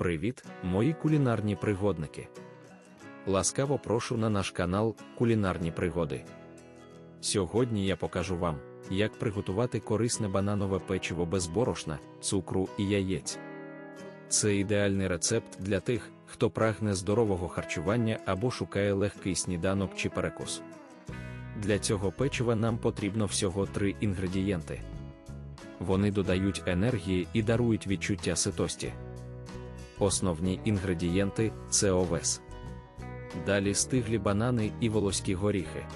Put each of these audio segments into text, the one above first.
Привіт, мої кулінарні пригодники! Ласкаво прошу на наш канал Кулінарні пригоди. Сьогодні я покажу вам, як приготувати корисне бананове печиво без борошна, цукру і яєць. Це ідеальний рецепт для тих, хто прагне здорового харчування або шукає легкий сніданок чи перекус. Для цього печива нам потрібно всього три інгредієнти. Вони додають енергії і дарують відчуття ситості. Основні інгредієнти це овес. Далі стиглі банани і волоські горіхи.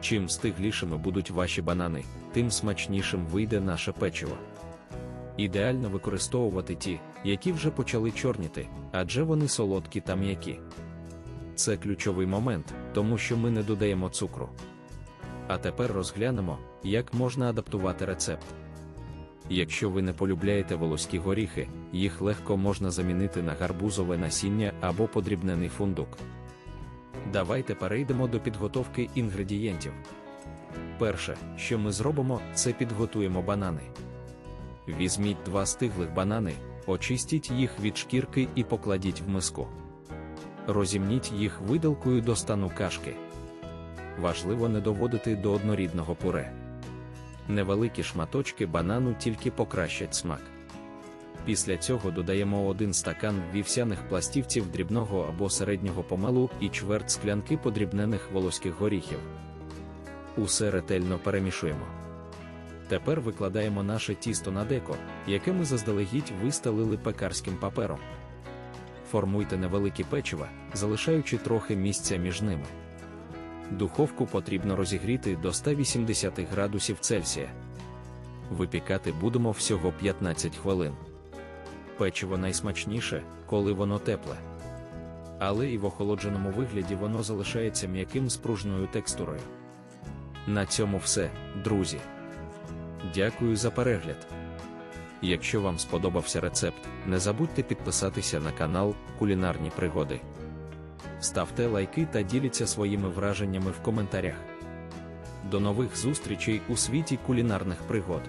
Чим стиглішими будуть ваші банани, тим смачнішим вийде наше печиво. Ідеально використовувати ті, які вже почали чорніти, адже вони солодкі та м'які. Це ключовий момент, тому що ми не додаємо цукру. А тепер розглянемо, як можна адаптувати рецепт. Якщо ви не полюбляєте волоські горіхи, їх легко можна замінити на гарбузове насіння або подрібнений фундук. Давайте перейдемо до підготовки інгредієнтів. Перше, що ми зробимо, це підготуємо банани. Візьміть два стиглих банани, очистіть їх від шкірки і покладіть в миску. Розімніть їх видалкою до стану кашки. Важливо не доводити до однорідного пуре. Невеликі шматочки банану тільки покращать смак. Після цього додаємо один стакан вівсяних пластівців дрібного або середнього помелу і чверть склянки подрібнених волоських горіхів. Усе ретельно перемішуємо. Тепер викладаємо наше тісто на деко, яке ми заздалегідь вистелили пекарським папером. Формуйте невеликі печива, залишаючи трохи місця між ними. Духовку потрібно розігріти до 180 градусів Цельсія. Випікати будемо всього 15 хвилин. Печиво найсмачніше, коли воно тепле. Але і в охолодженому вигляді воно залишається м'яким з пружною текстурою. На цьому все, друзі. Дякую за перегляд. Якщо вам сподобався рецепт, не забудьте підписатися на канал Кулінарні Пригоди. Ставте лайки та діліться своїми враженнями в коментарях. До нових зустрічей у світі кулінарних пригод.